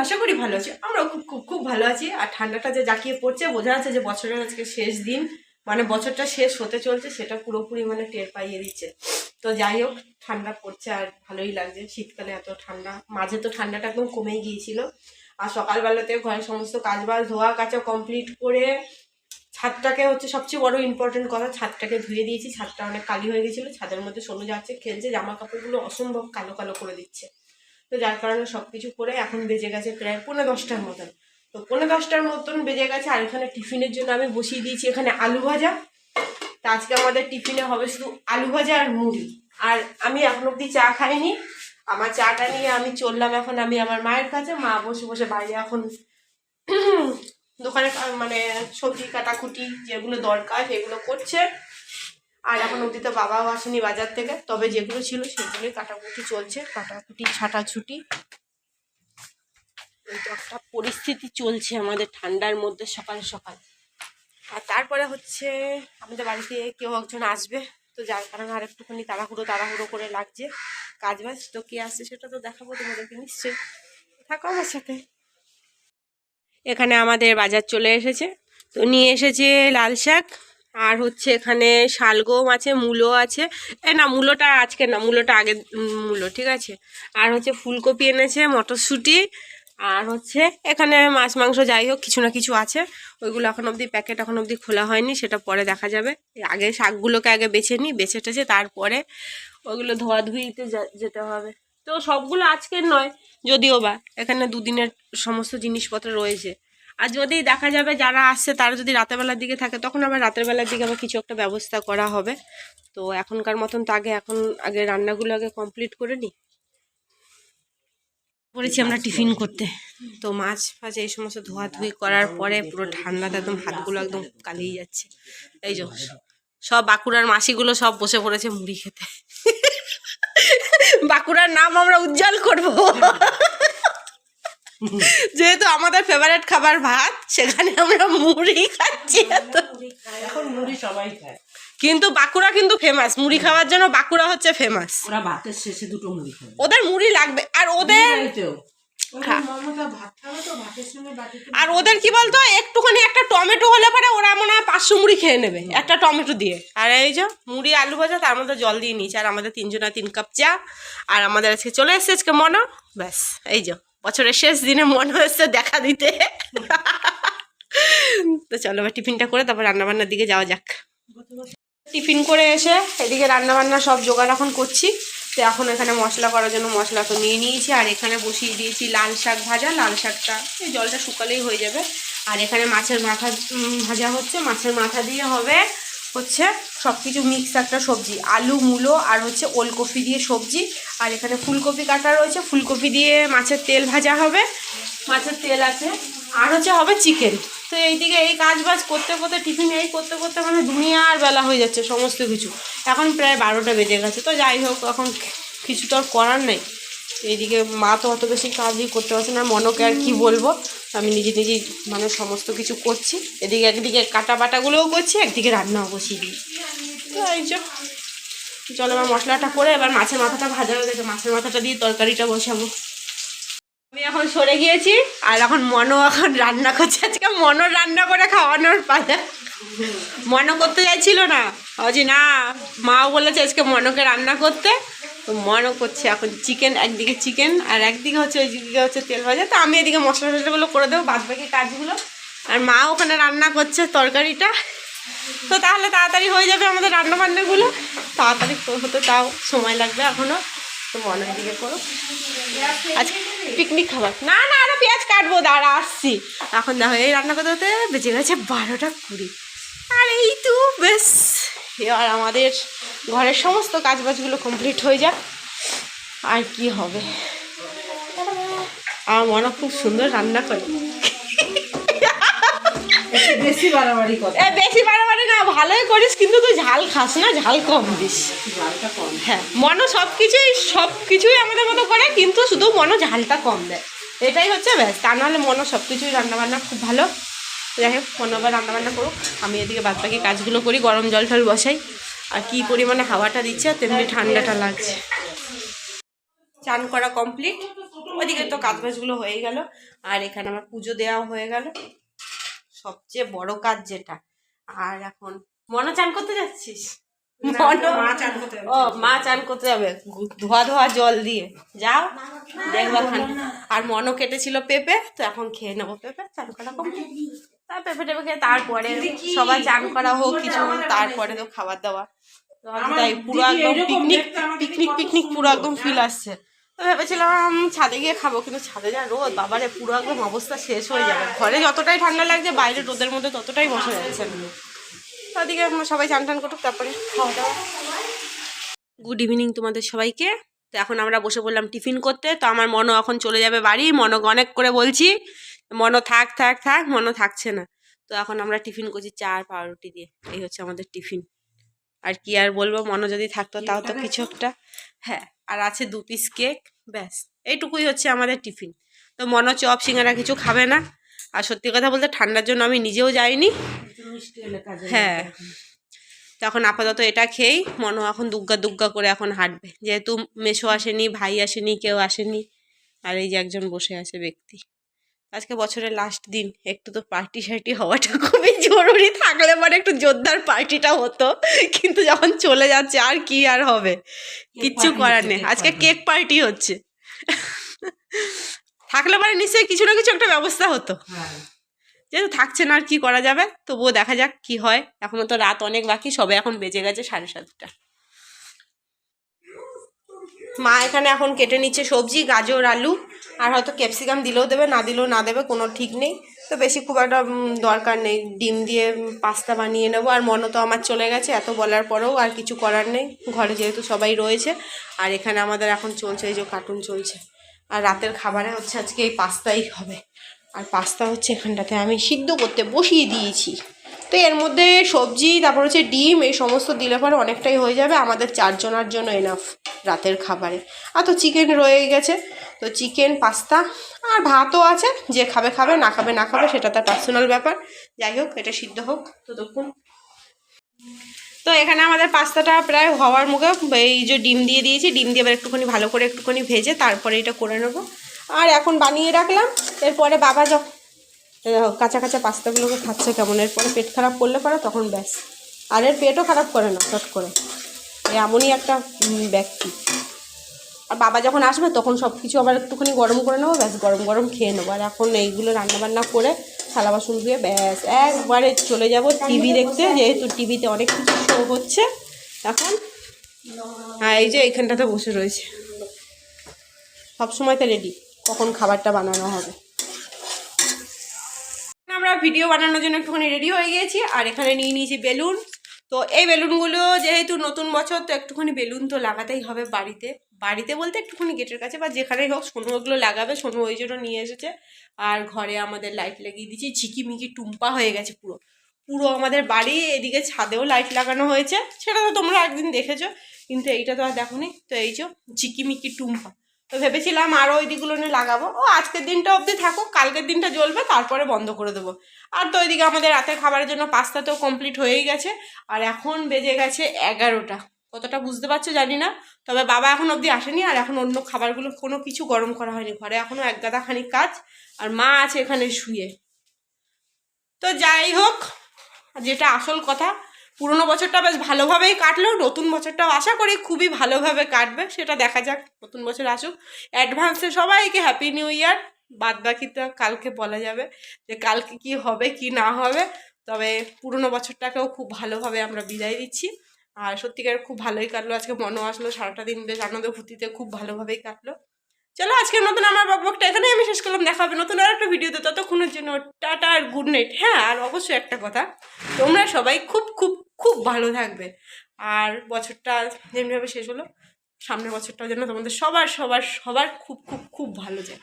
আশা করি ভালো আছি। আমরাও খুব খুব খুব ভালো আছি। আর ঠান্ডাটা যে জাকিয়ে পড়ছে, বোঝা যাচ্ছে যে বছরের আজকে শেষ দিন। মানে বছরটা শেষ হতে চলছে, সেটা পুরোপুরি মানে টের পাইয়ে দিচ্ছে। তো যাই হোক, ঠান্ডা পড়ছে আর ভালোই লাগছে। শীতকালে এত ঠান্ডা, মাঝে তো ঠান্ডাটা একদম কমেই গিয়েছিল। আর সকালবেলাতে ঘরের সমস্ত কাজবাজ, ধোয়া কাচা কমপ্লিট করে ছাদটাকে হচ্ছে সবচেয়ে বড় ইম্পর্টেন্ট কথা, ছাদটাকে ধুয়ে দিয়েছি। ছাদটা অনেক কালি হয়ে গেছিল ছাদের মধ্যে সোনু যাচ্ছে, খেলছে, জামা কাপড়গুলো অসম্ভব কালো কালো করে দিচ্ছে। তো যার কারণে সব কিছু করে এখন বেজে গেছে প্রায় পৌনে দশটার মতন। তো পৌনে দশটার মতন বেজে গেছে আর এখানে টিফিনের জন্য আমি বসিয়ে দিয়েছি এখানে আলু ভাজা। তা আজকে আমাদের টিফিনে হবে শুধু আলু ভাজা আর মুড়ি। আর আমি এখন অবধি চা খাইনি। আমার চাটা নিয়ে আমি চললাম এখন আমি আমার মায়ের কাছে। মা বসে বসে বাইরে এখন দোকানে মানে সবজি কাটাকুটি যেগুলো দরকার সেগুলো করছে। আর এখন অবধি তো বাবাও আসেনি বাজার থেকে, তবে যেগুলো ছিল সেগুলোই কাটাকুটি চলছে, কাটাকুটি, ছাটাছুটি। একটা পরিস্থিতি চলছে আমাদের ঠান্ডার মধ্যে সকাল সকাল। আর তারপরে হচ্ছে আমাদের বাড়িতে কেউ একজন আসবে, তো যার কারণে আর একটুখানি তাড়াহুড়ো তাড়াহুড়ো করে লাগছে কাজ বাজ। তো কে আসছে সেটা তো দেখাবো, তোমাদেরকে নিশ্চয়ই। থাকো আমার সাথে। এখানে আমাদের বাজার চলে এসেছে। তো নিয়ে এসেছে লাল শাক আর হচ্ছে এখানে শালগম আছে মূলো আছে। এ না, মূলোটা আজকে না, মূলোটা আগে মূলো, ঠিক আছে? আর হচ্ছে ফুলকপি এনেছে, মটরশুঁটি। আর হচ্ছে এখানে মাছ, মাংস যাই হোক, কিছু না কিছু আছে। ওইগুলো এখন অবধি, প্যাকেট এখন অবধি খোলা হয়নি, সেটা পরে দেখা যাবে। আগে শাকগুলোকে আগে বেছে নিই, বেছে টেছে, তারপরে ওগুলো ধোয়াধুয়িতে যা- যেতে হবে। তো সবগুলো আজকের নয়, যদিও বা। এখানে দুদিনের সমস্ত জিনিসপত্র রয়েছে। আর যদি দেখা যাবে যারা আসছে, তারা যদি রাতের বেলার দিকে থাকে, তখন আবার রাতের বেলার দিকে আবার কিছু একটা ব্যবস্থা করা হবে। তো এখনকার মতন তো আগে, এখন আগে রান্নাগুলো আগে কমপ্লিট করে নিই। করেছি আমরা টিফিন করতে। তো মাছ ফাছ এই সমস্ত ধোয়া ধোয়াধুয়ি করার পরে পুরো ঠান্ডাতে একদম হাতগুলো একদম কালিয়ে যাচ্ছে। এই যে সব বাঁকুড়ার মাসিগুলো সব বসে পড়েছে মুড়ি খেতে। বাঁকুড়ার নাম আমরা উজ্জ্বল করব। যেহেতু আমাদের ফেভারিট খাবার ভাত সেখানে আমরা মুড়ি খাচ্ছি। এখন মুড়ি সবাই খায়। কিন্তু বাঁকুড়া কিন্তু ফেমাস মুড়ি খাওয়ার জন্য বাঁকুড়া হচ্ছে ফেমাস ওরা ভাতের শেষে দুটো মুড়ি খাবে ওদের মুড়ি লাগবে। আর ওদের আর ওদের কি বলতো একটুখানি একটা টমেটো হলে পরে ওরা মনে হয় পাঁচশো মুড়ি খেয়ে নেবে একটা টমেটো দিয়ে। আর এই যে মুড়ি আলু ভাজা তার মধ্যে জল দিয়ে নিয়েছে। আর আমাদের তিনজনা তিন কাপ চা। আর আমাদের আজকে চলে এসেছে আজকে মনো। ব্যাস এই যে। বছরের শেষ দিনে মনে এসছে দেখা দিতে। তো চলো, এবার টিফিনটা করে তারপর রান্নাবান্নার দিকে যাওয়া যাক। টিফিন করে এসে এদিকে রান্নাবান্না সব জোগাড় এখন করছি। তো এখন এখানে মশলা করার জন্য মশলা তো নিয়ে নিয়েছি। আর এখানে বসিয়ে দিয়েছি লাল শাক ভাজা। লাল শাকটা, এই জলটা শুকালেই হয়ে যাবে। আর এখানে মাছের মাথা ভাজা হচ্ছে। মাছের মাথা দিয়ে হবে হচ্ছে সব কিছু মিক্স একটা সবজি। আলু, মূলো আর হচ্ছে ওলকপি দিয়ে সবজি। আর এখানে ফুলকপি কাটা রয়েছে। ফুলকপি দিয়ে মাছের তেল ভাজা হবে। মাছের তেল আছে। আর হচ্ছে হবে চিকেন তো এইদিকে এই কাজ বাজ করতে করতে টিফিন এই করতে করতে মানে দুনিয়ার বেলা হয়ে যাচ্ছে সমস্ত কিছু। এখন প্রায় বারোটা বেজে গেছে। তো যাই হোক, এখন কিছু তো আর করার নেই। এইদিকে মা তো অত বেশি কাজই করতে পারছে না। মনকে আর কি বলব? আমি নিজে নিজেই মানে সমস্ত কিছু করছি। এদিকে একদিকে কাটা বাটাগুলোও করছি, একদিকে রান্নাও বসিয়ে দিই। তো এই যে, চলো এবার মশলাটা করে এবার মাছের মাথাটা ভাজা হয়ে গেছে। মাছের মাথাটা দিয়ে তরকারিটা বসাবো। আমি এখন সরে গিয়েছি, আর এখন মনো এখন রান্না করছে। আজকে মনো রান্না করে খাওয়ানোর পালা। মনো করতে যাচ্ছিল না। বলছি না, মাও বলেছে আজকে মনোকে রান্না করতে। তো মনো করছে। এখন চিকেন একদিকে চিকেন আর একদিকে হচ্ছে ওইদিকে হচ্ছে তেল ভাজা। তো আমি এদিকে মশলা টশলাগুলো করে দেবো, বাদ বাকি কাজগুলো। আর মা ওখানে রান্না করছে তরকারিটা। তো তাহলে তাড়াতাড়ি হয়ে যাবে আমাদের রান্না বান্নাগুলো তাড়াতাড়ি হতে তাও সময় লাগবে এখনও তো মনের দিকে করো। আজকে পিকনিক খাবার। না না আরও পেঁয়াজ কাটবো, দাঁড়া, আসছি। এখন দেখো, এই রান্না করতে হতে বেজে গেছে বারোটা কুড়ি। আর, এই তো, বেশ। এবার আমাদের ঘরের সমস্ত কাজ বাজগুলো কমপ্লিট হয়ে যাক। আর কি হবে? আমার মনে খুব সুন্দর রান্না করে। বেশি বাড়াবাড়ি বেশি বাড়াবাড়ি না ভালোই করিস কিন্তু তুই ঝাল খাস না ঝাল কম দিস। হ্যাঁ মনো সব কিছুই সব কিছুই আমাদের মতো করে কিন্তু শুধু মনো ঝালটা কম দেয়। এটাই হচ্ছে ব্যাস তা নাহলে মনো সব কিছুই রান্নাবান্না খুব ভালো। যাই হোক মনো আবার রান্নাবান্না করুক। আমি এদিকে বাদ বাকি কাজগুলো করি গরম জল টল বসাই। আর কি পরিমাণে হাওয়াটা দিচ্ছে আর তেমনি ঠান্ডাটা লাগছে। চান করা কমপ্লিট। ওইদিকে তো কাজ বাজগুলো হয়ে গেল। আর এখানে আমার পুজো দেওয়া হয়ে গেল। সবচেয়ে বড় কাজ যেটা। আর এখন মনে চান করতে যাচ্ছিস? মা চান করতে যাবে। ও মা চান করতে যাবে। ধোয়া ধোয়া জল দিয়ে। যাও দেখবা ঠান্ডা আর মনও কেটেছিল পেঁপে তো এখন খেয়ে নেব পেঁপে চান করা তার পেঁপে টেপে খেয়ে তারপরে সবাই চান করা হোক কিছু তারপরে তো খাবার দাবার। তাই পুরো একদম পিকনিক পিকনিক পিকনিক পুরো একদম ফিল আসছে। তো ভেবেছিলাম ছাদে গিয়ে খাব কিন্তু ছাদে যা রোদ বাবারে পুরো একদম অবস্থা শেষ হয়ে যাবে। ঘরে যতটাই ঠান্ডা লাগছে বাইরে রোদের মধ্যে ততটাই বসে যাচ্ছে ওদিকে সবাই চান টান করুক তারপরে খাওয়া দাওয়া। গুড ইভিনিং তোমাদের সবাইকে। তো এখন আমরা বসে পড়লাম টিফিন করতে। তো আমার মনো এখন চলে যাবে বাড়ি। মনো অনেক করে বলছি মনো থাক থাক থাক মনো থাকছে না। তো এখন আমরা টিফিন করছি চা আর পাউরুটি দিয়ে। এই হচ্ছে আমাদের টিফিন। আর কি আর বলব মনো যদি থাকতো তাও তো কিছু একটা। হ্যাঁ আর আছে দু পিস কেক ব্যাস। এইটুকুই হচ্ছে আমাদের টিফিন। তো মনো চপ সিঙ্গারা কিছু খাবে না। আর সত্যি কথা বলতে ঠান্ডার জন্য আমি নিজেও যাইনি। হ্যাঁ। তখন আপাতত এটা খেয়েই মনো এখন দুগ্গা দুগ্গা করে এখন হাঁটবে। যেহেতু মেশো আসেনি ভাই আসেনি কেউ আসেনি আর এই যে একজন বসে আছে ব্যক্তি। আজকে বছরের লাস্ট দিন একটু তো পার্টি শার্টি হওয়াটা খুবই জরুরি। থাকলে মানে একটু জোরদার পার্টিটা হতো কিন্তু যখন চলে যাচ্ছে আর কি আর হবে? কিচ্ছু করার নেই। আজকে কেক পার্টি হচ্ছে। থাকলে পরে নিশ্চয়ই কিছু না কিছু একটা ব্যবস্থা হতো। হ্যাঁ। যেহেতু থাকছে না আর কি করা যাবে তবুও দেখা যাক কি হয়। এখনও তো রাত অনেক বাকি সবে এখন বেজে গেছে সাড়ে সাতটা। মা এখানে এখন কেটে নিচ্ছে সবজি গাজর আলু আর হয়তো ক্যাপসিকাম দিলেও দেবে না দিলেও না দেবে কোনো ঠিক নেই। তো বেশি খুব একটা দরকার নেই। ডিম দিয়ে পাস্তা বানিয়ে নেব। আর মনে তো আমার চলে গেছে এত বলার পরেও আর কিছু করার নেই। ঘরে যেহেতু সবাই রয়েছে আর এখানে আমাদের এখন চলছে এই যে কার্টুন চলছে। আর রাতের খাবারে হচ্ছে আজকে এই পাস্তাই হবে। আর পাস্তা হচ্ছে এখানটাতে আমি সিদ্ধ করতে বসিয়ে দিয়েছি। তো এর মধ্যে সবজি, তারপর হচ্ছে ডিম, এই সমস্ত দিলে পরে অনেকটাই হয়ে যাবে। আমাদের চারজনার জন্য এনাফ রাতের খাবারে। আর তো চিকেন রয়ে গেছে। তো চিকেন পাস্তা আর ভাতও আছে। যে খাবে খাবে, না খাবে না খাবে, সেটা তার পার্সোনাল ব্যাপার। যাই হোক, এটা সিদ্ধ হোক। তো দেখুন তো এখানে আমাদের পাস্তাটা প্রায় হওয়ার মুখে এই যে ডিম দিয়ে দিয়েছি, ডিম দিয়ে এবার একটুখানি ভালো করে একটুখানি ভেজে তারপরে এটা করে নেব। আর এখন বানিয়ে রাখলাম, এরপরে বাবা যখন কাঁচা কাঁচা পাস্তাগুলোকে খাচ্ছে কেমন, এরপরে পেট খারাপ করলে পরে তখন ব্যাস। আর এর পেটও খারাপ করে না, চট করে। এমনই একটা ব্যক্তি। আর বাবা যখন আসবে তখন সব কিছু আবার একটুখানি গরম করে নেব, ব্যাস গরম গরম খেয়ে নেব। আর এখন এইগুলো রান্নাবান্না করে থালা বাসন ধুয়ে ব্যাস, একবারে চলে যাব টিভি দেখতে, যেহেতু টিভিতে অনেক কিছু শো হচ্ছে। এখন হ্যাঁ এই যে এইখানটাতে বসে রয়েছে। সবসময় তো রেডি কখন খাবারটা বানানো হবে। আমরা ভিডিও বানানোর জন্য একটুখানি রেডি হয়ে গিয়েছি, আর এখানে নিয়ে নিয়েছি বেলুন। তো এই বেলুনগুলো যেহেতু নতুন বছর, তো একটুখানি বেলুন তো লাগাতেই হবে বাড়িতে। বাড়িতে বলতে একটুখানি গেটের কাছে বা যেখানেই হোক সোনু ওগুলো লাগাবে, সোনু ওই জন্য নিয়ে এসেছে। আর ঘরে আমাদের লাইট লাগিয়ে দিয়েছি ঝিকিমিকি টুম্পা হয়ে গেছে পুরো। পুরো আমাদের বাড়ি, এদিকে ছাদেও লাইট লাগানো হয়েছে। সেটা তো তোমরা একদিন দেখেছ, কিন্তু এইটা তো আর দেখোনি তো এই যে ঝিকিমিকি টুম্পা। তো ভেবেছিলাম আরও ওই দিকগুলো নিয়ে লাগাবো। ও আজকের দিনটা অবধি থাকুক, কালকের দিনটা জ্বলবে, তারপরে বন্ধ করে দেবো। আর তো ওইদিকে আমাদের রাতের খাবারের জন্য পাস্তা তো কমপ্লিট হয়েই গেছে। আর এখন বেজে গেছে এগারোটা। কতটা বুঝতে পারছ জানি না। তবে বাবা এখন অবধি আসেনি আর এখন অন্য খাবারগুলো কোনো কিছু গরম করা হয়নি। ঘরে এখনও এক গাদা খানিক কাজ আর মা আছে এখানে শুয়ে। তো যাই হোক, যেটা আসল কথা, পুরনো বছরটা বেশ ভালোভাবেই কাটলো, নতুন বছরটাও আশা করি খুবই ভালোভাবে কাটবে, সেটা দেখা যাক, নতুন বছর আসুক। অ্যাডভান্সে সবাইকে হ্যাপি নিউ ইয়ার বাদ বাকিটা কালকে বলা যাবে যে কালকে কি হবে, কি না হবে, তবে পুরোনো বছরটাকেও খুব ভালোভাবে আমরা বিদায় দিচ্ছি। আর সত্যিকার খুব ভালোই কাটলো। আজকে মনও আসলো, সারাটা দিন বেশ আনন্দ ফুর্তিতে খুব ভালোভাবেই কাটলো। চলো, আজকের মতন আমার বকবকটা এখানেই আমি শেষ করলাম। দেখা হবে নতুন আর একটা ভিডিওতে ততক্ষণের জন্য টাটা আর গুড নাইট হ্যাঁ আর অবশ্যই একটা কথা, তোমরা সবাই খুব খুব খুব ভালো থাকবে। আর বছরটা যেমনিভাবে শেষ হলো, সামনের বছরটাও যেন তোমাদের সবার সবার সবার খুব খুব খুব ভালো যায়।